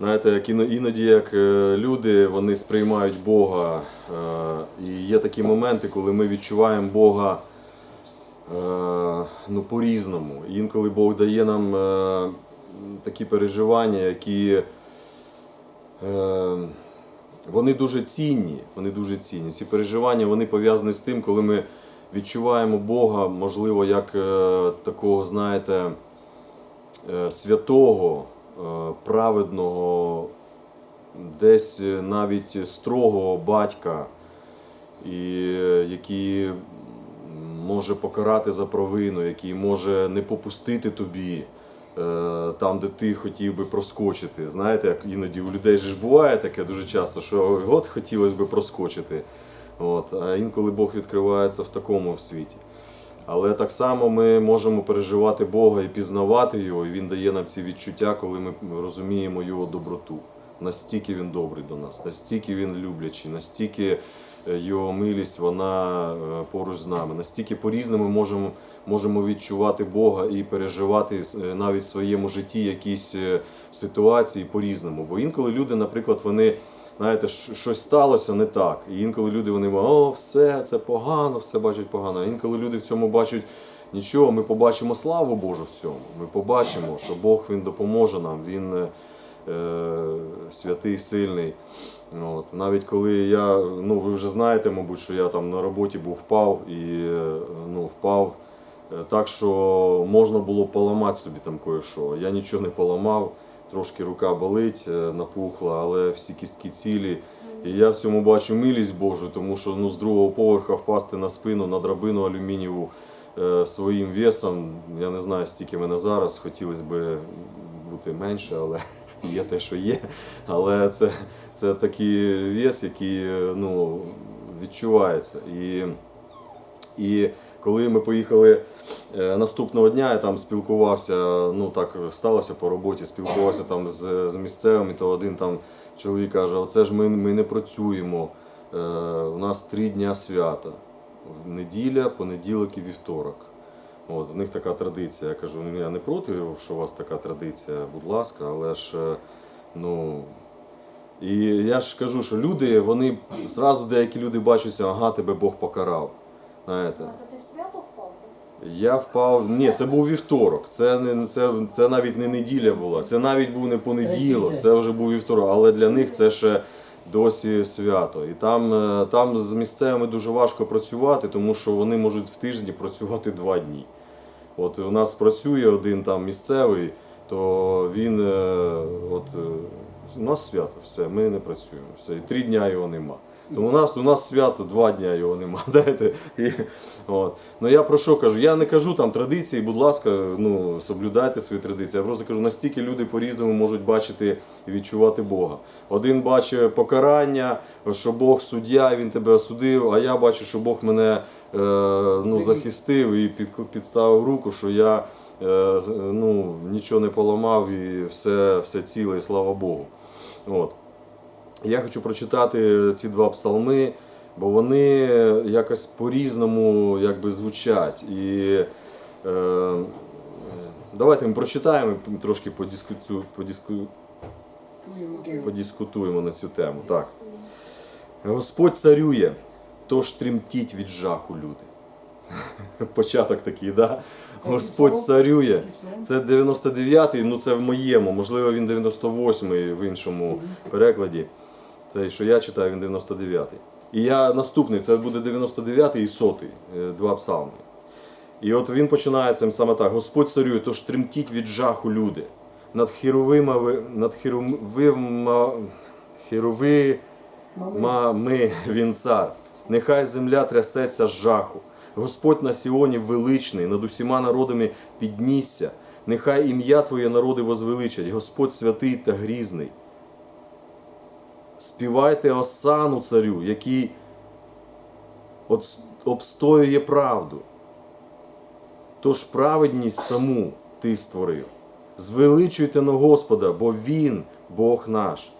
Знаєте, як іноді як е, люди вони сприймають Бога. е, І є такі моменти, коли ми відчуваємо Бога е, ну, по-різному. Інколи Бог дає нам такі переживання, які вони дуже цінні. Вони дуже цінні. Ці переживання вони пов'язані з тим, коли ми відчуваємо Бога, можливо, як такого, знаєте, святого, праведного, десь е, навіть строгого батька, і е, який може покарати за провину, який може не попустити тобі. е, Там, де ти хотів би проскочити. Знаєте, як іноді у людей ж буває таке дуже часто, що от хотілося би проскочити. От, а інколи Бог відкривається в такому світі. Але так само ми можемо переживати Бога і пізнавати Його, і Він дає нам ці відчуття, коли ми розуміємо Його доброту. Настільки Він добрий до нас, настільки Він люблячий, настільки е, Його милість вона е, поруч з нами, настільки по-різному можемо, можемо відчувати Бога і переживати е, навіть в своєму житті якісь ситуації по-різному. Бо інколи люди, наприклад, вони знаєте, щось сталося не так. І інколи люди вони о, все, це погано, все бачать погано. А інколи люди в цьому бачать нічого, ми побачимо славу Божу в цьому. Ми побачимо, що Бог Він допоможе нам, Він е, е, святий, сильний. От. Навіть коли я, ну ви вже знаєте, мабуть, що я там на роботі був впав і е, ну, впав е, так, що можна було поламати собі там кое-що. Я нічого не поламав, трошки рука болить, е, напухла, але всі кістки цілі. І я в цьому бачу милість Божу, тому що ну, з другого поверха впасти на спину, на драбину алюмінієву е, своїм весом, я не знаю, стільки мене зараз, хотілося б бути менше, але є те, що є. Але це, це такий вес, який е, ну, відчувається. І, і коли ми поїхали е, наступного дня, я там спілкувався, ну так сталося по роботі, спілкувався там з, з місцевими, то один там чоловік каже, оце ж ми, ми не працюємо. Е, у нас три дня свята. Неділя, понеділок і вівторок. От, у них така традиція. Я кажу, ну я не проти, що у вас така традиція, будь ласка, але ж е, ну. І я ж кажу, що люди, вони зразу деякі люди бачаться, ага, тебе Бог покарав. Знаєте. А це ти в свято впав? Я впав. Ні, це був вівторок. Це не це, це навіть не неділя була. Це навіть був не понеділок, це вже був вівторок. Але для них це ще досі свято. І там, е, там з місцевими дуже важко працювати, тому що вони можуть в тижні працювати два дні. От у нас працює один там місцевий, то він е, от е, у нас свято, все, ми не працюємо. Все, і три дня його нема. У нас у нас свято, два дня його нема. Знаєте? І, от. Ну я про що кажу? Я не кажу там традиції, будь ласка, ну соблюдайте свої традиції. Я просто кажу, настільки люди по-різному можуть бачити і відчувати Бога. Один бачить покарання, що Бог суддя, він тебе осудив, а я бачу, що Бог мене е, ну, захистив і під, підставив руку, що я е, ну, нічого не поламав і все, все ціле, і слава Богу. От. Я хочу прочитати ці два псалми, бо вони якось по-різному якби, звучать. І е, давайте ми прочитаємо і трошки подискутю, подиску, подискутуємо на цю тему. Так. Господь царює, тож тремтіть від жаху люди. Початок такий, да? Господь царює. Це 99-й, ну це в моєму, можливо, він 98-й в іншому перекладі. Це що я читаю, він 99-й. І я наступний, це буде 99-й і 100-й, е, два псалми. І от він починає цим саме так: Господь царює, тож тремтіть від жаху люди. Над херовимами, над херовима, херовимами він цар. Нехай земля трясеться з жаху. Господь на Сіоні величний, над усіма народами піднісся. Нехай ім'я Твоє народи возвеличать, Господь святий та грізний. Співайте осану царю, який обстоює правду. Тож праведність саму ти створив. Звеличуйте на Господа, бо Він Бог наш.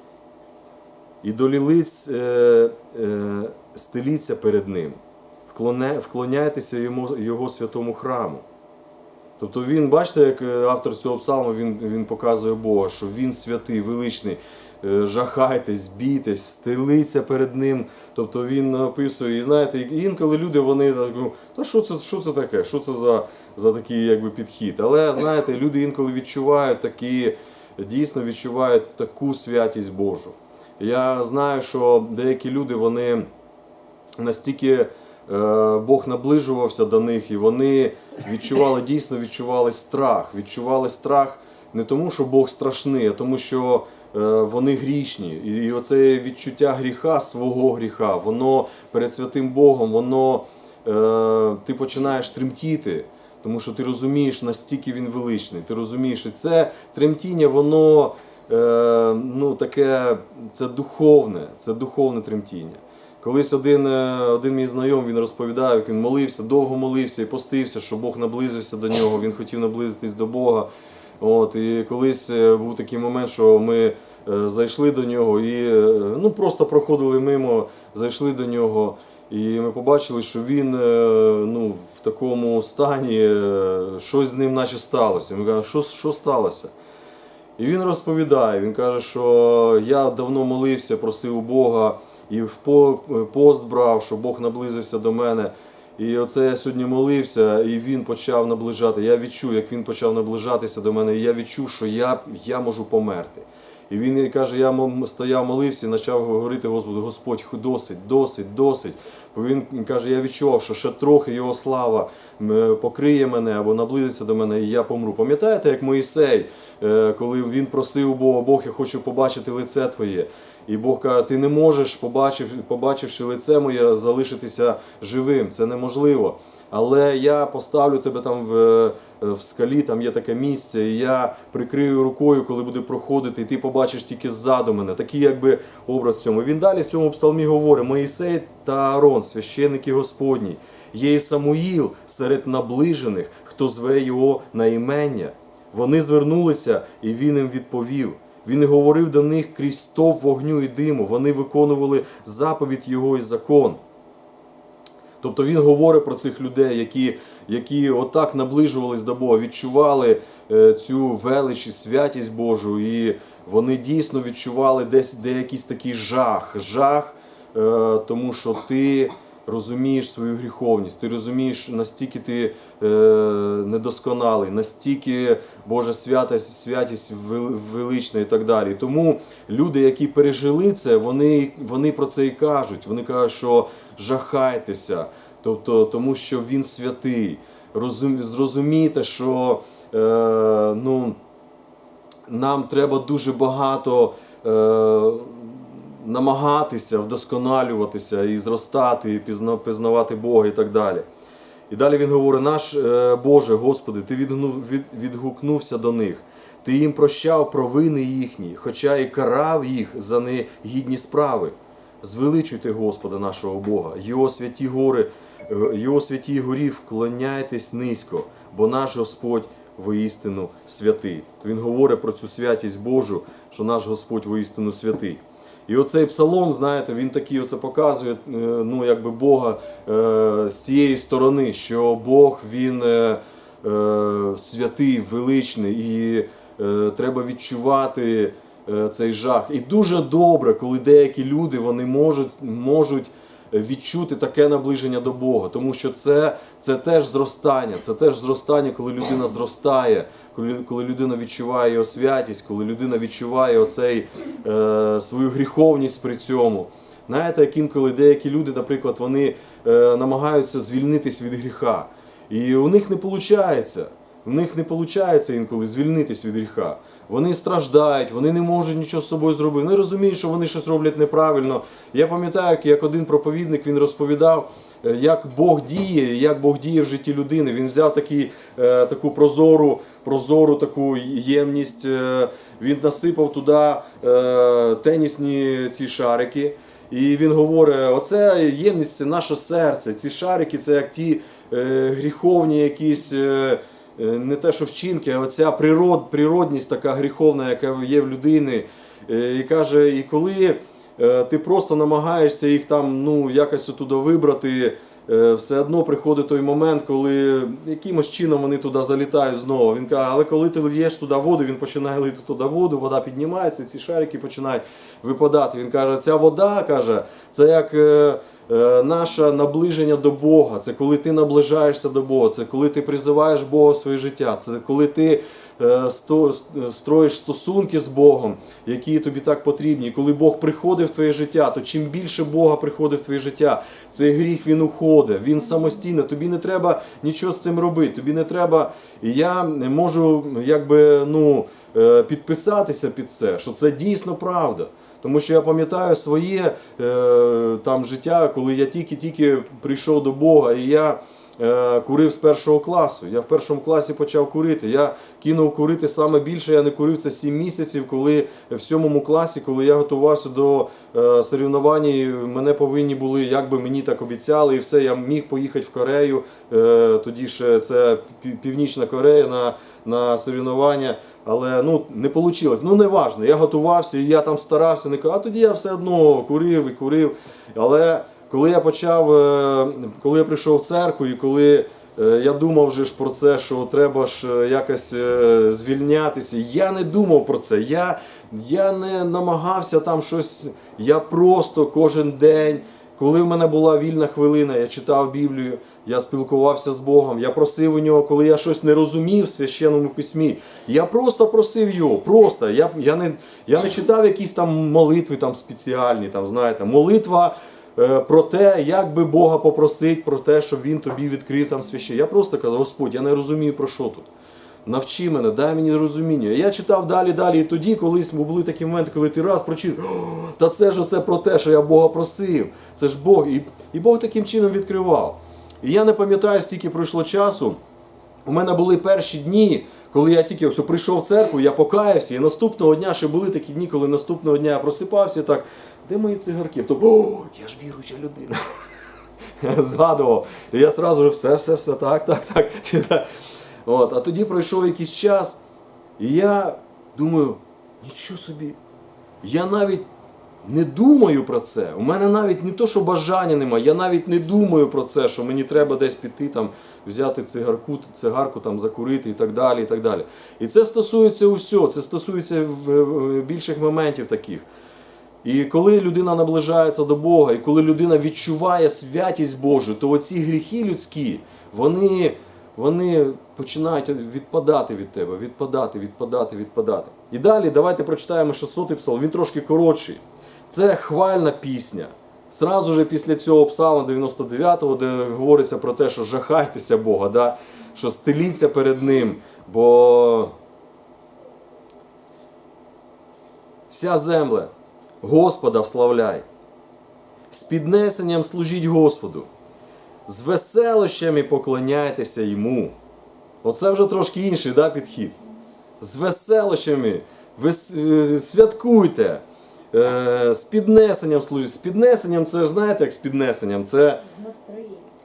І до лілиць е, е, стеліться перед Ним, вклоняйтеся йому, Його святому храму. Тобто він, бачите, як е, автор цього псалму, він, він показує Бога, що він святий, величний. Е, Жахайтесь, бійтесь, стелиться перед ним. Тобто він описує, і знаєте, інколи люди вони так, ну, та що це, що це таке? Що це за, за такий якби, підхід? Але знаєте, люди інколи відчувають такі, дійсно відчувають таку святість Божу. Я знаю, що деякі люди вони настільки е, Бог наближувався до них, і вони відчували дійсно відчували страх. Відчували страх не тому, що Бог страшний, а тому, що вони грішні. І, оце відчуття гріха, свого гріха, воно перед святим Богом, воно е, ти починаєш тремтіти. Тому що ти розумієш, настільки він величний. Ти розумієш, і це тремтіння, воно е, ну, таке, це духовне, це духовне тремтіння. Колись один, е, один мій знайом він розповідав, як він молився, довго молився і постився, що Бог наблизився до нього, він хотів наблизитись до Бога. От, і колись е, був такий момент, що ми е, зайшли до нього і е, ну, просто проходили мимо, зайшли до нього. І ми побачили, що він ну, в такому стані, щось з ним наче сталося. Ми кажемо, що, що сталося? І він розповідає, він каже, що я давно молився, просив Бога і в пост брав, щоб Бог наблизився до мене. І оце я сьогодні молився, і він почав наближати. Я відчув, як він почав наближатися до мене, і я відчув, що я, я можу померти. І він каже, я стояв, молився і почав говорити Господу, Господь, досить, досить, досить. Бо він каже, я відчував, що ще трохи його слава покриє мене або наблизиться до мене, і я помру. Пам'ятаєте, як Моїсей, е, коли він просив Бога, Бог, я хочу побачити лице Твоє. І Бог каже, ти не можеш, побачив, побачивши лице моє, залишитися живим. Це неможливо. Але я поставлю тебе там в, в скалі, там є таке місце, і я прикрию рукою, коли буде проходити, і ти побачиш тільки ззаду мене. Такий якби образ цьому. Він далі в цьому псалмі говорить: Моїсей та Аарон, священники Господні, є і Самуїл серед наближених, хто зве його на імення. Вони звернулися, і він їм відповів. Він говорив до них крізь стовп вогню і диму. Вони виконували заповідь його і закон. Тобто він говорить про цих людей, які, які отак наближувались до Бога, відчували е, цю велич і святість Божу, і вони дійсно відчували десь де якийсь такий жах. Жах, е, тому що ти розумієш свою гріховність, ти розумієш, настільки ти е, недосконалий, настільки Божа святість, святість велична і так далі. Тому люди, які пережили це, вони, вони про це і кажуть. Вони кажуть, що жахайтеся, тобто, тому що він святий. Розум, зрозумійте, що е, ну, нам треба дуже багато е, намагатися вдосконалюватися і зростати, і пізна- пізнавати Бога і так далі. І далі він говорить: наш е, Боже, Господи, Ти відгукнувся до них. Ти їм прощав провини їхні, хоча і карав їх за негідні справи. Звеличуйте Господа нашого Бога, Його святі гори, е, Його святій горі вклоняйтесь низько, бо наш Господь воістину святий. То він говорить про цю святість Божу, що наш Господь воістину святий. І оцей псалом, знаєте, він такий оце показує, е, ну якби Бога е, з цієї сторони, що Бог він е, святий, величний, і треба відчувати цей жах. І дуже добре, коли деякі люди вони можуть, можуть відчути таке наближення до Бога, тому що це, це теж зростання, це теж зростання, коли людина зростає, коли, коли людина відчуває його святість, коли людина відчуває оцей, е, свою гріховність при цьому. Знаєте, як інколи деякі люди, наприклад, вони е, намагаються звільнитись від гріха. І у них не виходить. У них не виходить інколи звільнитись від гріха. Вони страждають, вони не можуть нічого з собою зробити. Вони розуміють, що вони щось роблять неправильно. Я пам'ятаю, як- один проповідник він розповідав, е, як Бог діє, як Бог діє в житті людини. Він взяв такі, е, таку прозору, прозору таку ємність, е, він насипав туди тенісні ці шарики. І він говорить: оце ємність це наше серце. Ці шарики це як ті гріховні якісь. Е, не те, що вчинки, а оця природ, природність така гріховна, яка є в людини. Е, І каже, і коли е, ти просто намагаєшся їх там ну, якось туди вибрати, все одно приходить той момент, коли якимось чином вони туди залітають знову. Він каже, але коли ти лієш туди воду, він починає лити туди воду, вода піднімається, ці шарики починають випадати. Він каже, ця вода каже, це як. Е, Наше наближення до Бога, це коли ти наближаєшся до Бога, це коли ти призиваєш Бога в своє життя, це коли ти е, строїш стосунки з Богом, які тобі так потрібні. І коли Бог приходить в твоє життя, то чим більше Бога приходить в твоє життя, цей гріх він уходить, він самостійно. Тобі не треба нічого з цим робити. Тобі не треба. І я можу якби ну е, підписатися під це, що це дійсно правда. Тому що я пам'ятаю своє е, там життя, коли я тільки-тільки прийшов до Бога, і я курив з першого класу. Я в першому класі почав курити. Я кинув курити саме більше. Я не курив це 7 місяців, коли в сьомому класі, коли я готувався до е, соревнувань, мене повинні були, як би мені так обіцяли, і все. Я міг поїхати в Корею. Е, тоді ще це Північна Корея на, на соревнування. Але ну не вийшло. Ну не важно. Я готувався, і я там старався. Не а тоді я все одно курив і курив. Але коли я почав, е, коли я прийшов в церкву, і коли е, я думав вже ж про це, що треба ж е, якось звільнятися, я не думав про це. Я, я не намагався там щось. Я просто кожен день. Коли в мене була вільна хвилина, я читав Біблію, я спілкувався з Богом, я просив у нього, коли я щось не розумів в священному письмі, я просто просив його. Просто я, я, не, я не читав якісь там молитви там спеціальні, там, знаєте, молитва про те, як би Бога попросить, про те, щоб він тобі відкрив там свяще. Я просто казав, Господь, я не розумію про що тут. Навчи мене, дай мені розуміння. Я читав далі, далі, і тоді колись були такі моменти, коли ти раз прочитав, та це ж оце про те, що я Бога просив. Це ж Бог. І, і Бог таким чином відкривав. І я не пам'ятаю, стільки пройшло часу. У мене були перші дні, коли я тільки все прийшов в церкву, я покаявся, і наступного дня ще були такі дні, коли наступного дня я просипався так, де мої цигарки? Тобто, о, я ж віруюча людина. Згадував. І я сразу же все, все, все, так, так, так. читаю. От, а тоді пройшов якийсь час, і я думаю, нічого собі. Я навіть не думаю про це. У мене навіть не то, що бажання немає, я навіть не думаю про це, що мені треба десь піти, там, взяти цигарку, цигарку, там, закурити і так далі. І так далі. І це стосується усього, це стосується більших моментів таких. І коли людина наближається до Бога, і коли людина відчуває святість Божу, то оці гріхи людські, вони, вони починають відпадати від тебе, відпадати, відпадати, відпадати. І далі давайте прочитаємо 600-й псалом, він трошки коротший. Це хвальна пісня. Сразу же після цього псалма 99-го, де говориться про те, що жахайтеся Бога, да? що стеліться перед Ним, бо вся земля, Господа вславляй. З піднесенням служіть Господу, з веселощами поклоняйтеся йому. Оце вже трошки інший да, підхід. З веселощами ви е, святкуйте, е, з піднесенням служіть. З піднесенням це ж знаєте, як з піднесенням? Це.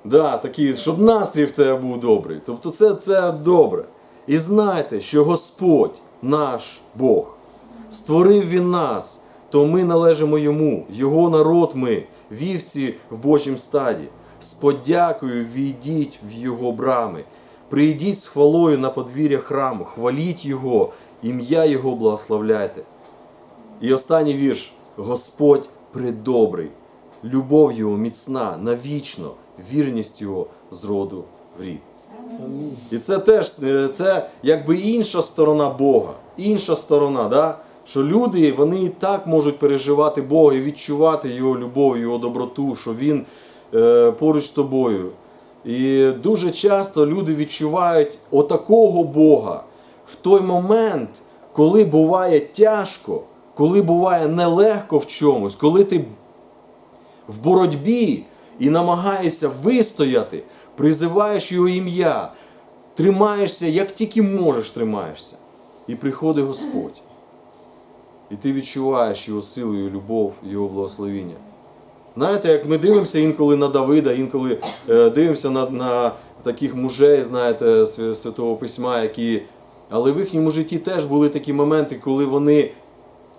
Да, такі, щоб настрій в тебе був добрий. Тобто це, це добре. І знайте, що Господь наш Бог створив Він нас, то ми належимо йому, Його народ ми, вівці в Божім стаді. З подякою війдіть в Його брами. Прийдіть з хвалою на подвір'я храму, хваліть Його, ім'я Його благословляйте. І останній вірш. Господь предобрий, любов Його міцна, навічно, вірність Його з роду в рід. І це теж е, це якби інша сторона Бога. Інша сторона, да? що люди вони і так можуть переживати Бога і відчувати Його любов, Його доброту, що Він е, поруч з тобою. І дуже часто люди відчувають отакого Бога в той момент, коли буває тяжко, коли буває нелегко в чомусь, коли ти в боротьбі і намагаєшся вистояти, призиваєш його ім'я, тримаєшся, як тільки можеш, тримаєшся. І приходить Господь. І ти відчуваєш його силу, його любов, його благословіння. Знаєте, як ми дивимося інколи на Давида, інколи е, дивимося на, на таких мужей, знаєте, Святого Письма, які. Але в їхньому житті теж були такі моменти, коли вони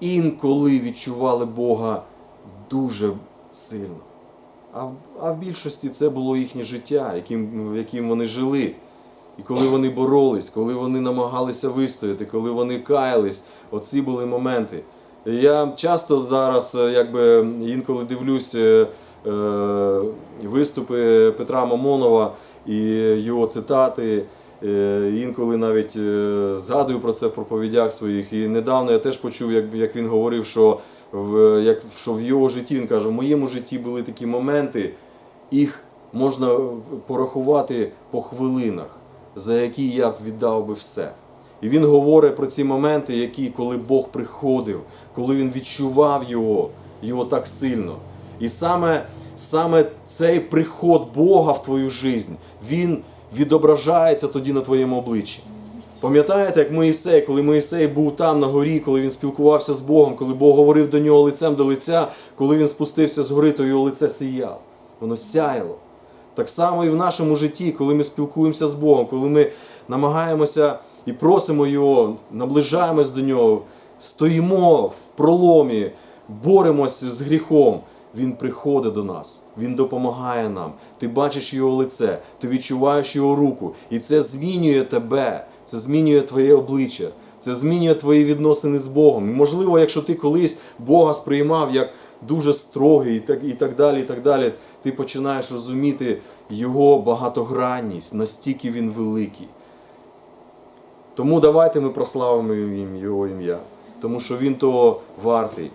інколи відчували Бога дуже сильно. а в, а в більшості це було їхнє життя, яким, яким вони жили. І коли вони боролись, коли вони намагалися вистояти, коли вони каялись, оці були моменти. Я часто зараз, е, якби інколи дивлюсь е, е, виступи Петра Мамонова і його цитати. Е, Інколи навіть е, згадую про це в проповідях своїх. І недавно я теж почув, як, він говорив, що в, як, що в його житті він каже, в моєму житті були такі моменти, їх можна порахувати по хвилинах, за які я б віддав би все. І він говорить про ці моменти, які, коли Бог приходив, коли він відчував його, його так сильно. І саме, саме цей приход Бога в твою жизнь, він відображається тоді на твоєму обличчі. Пам'ятаєте, як Моїсей, коли Моїсей був там на горі, коли він спілкувався з Богом, коли Бог говорив до нього лицем до лиця, коли він спустився з гори, то його лице сіяло. Воно сяяло. Так само і в нашому житті, коли ми спілкуємося з Богом, коли ми намагаємося і просимо Його, наближаємось до Нього, стоїмо в проломі, боремося з гріхом. Він приходить до нас, Він допомагає нам. Ти бачиш його лице, ти відчуваєш його руку. І це змінює тебе, це змінює твоє обличчя, це змінює твої відносини з Богом. І, можливо, якщо ти колись Бога сприймав як дуже строгий і так, і так далі, і так далі, ти починаєш розуміти його багатогранність, настільки він великий. Тому давайте ми прославимо його ім'я, тому що він того вартий.